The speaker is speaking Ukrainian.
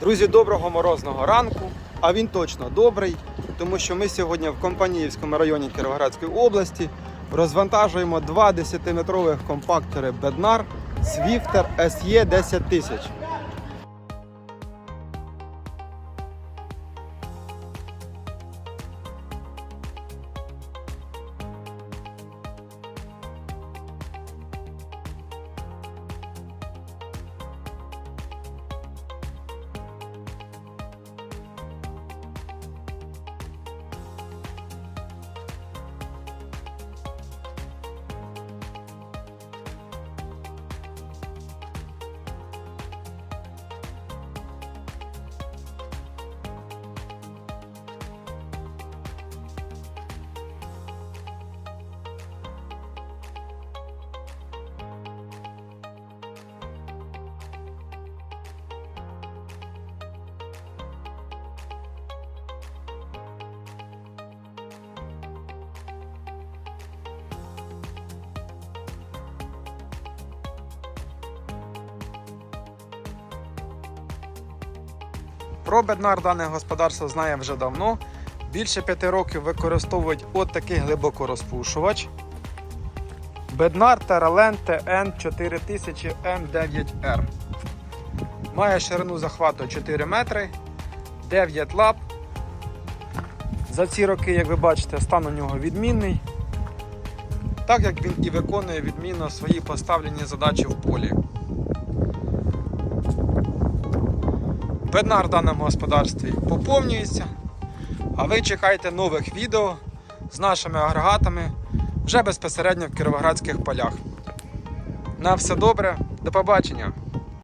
Друзі, доброго морозного ранку. А він точно добрий, тому що ми сьогодні в Компаніївському районі Кіровоградської області розвантажуємо два 10-метрових компактори Bednar Swifter SE 10000. Про Bednar дане господарство знає вже давно. Більше п'яти років використовують от такий глибокорозпушувач. Bednar Terraland TN 4000 M9R. Має ширину захвату 4 метри, 9 лап. За ці роки, як ви бачите, стан у нього відмінний. Так як він і виконує відмінно свої поставлені задачі в полі. Беднар в даному господарстві поповнюється, а ви чекайте нових відео з нашими агрегатами вже безпосередньо в кіровоградських полях. На все добре, до побачення!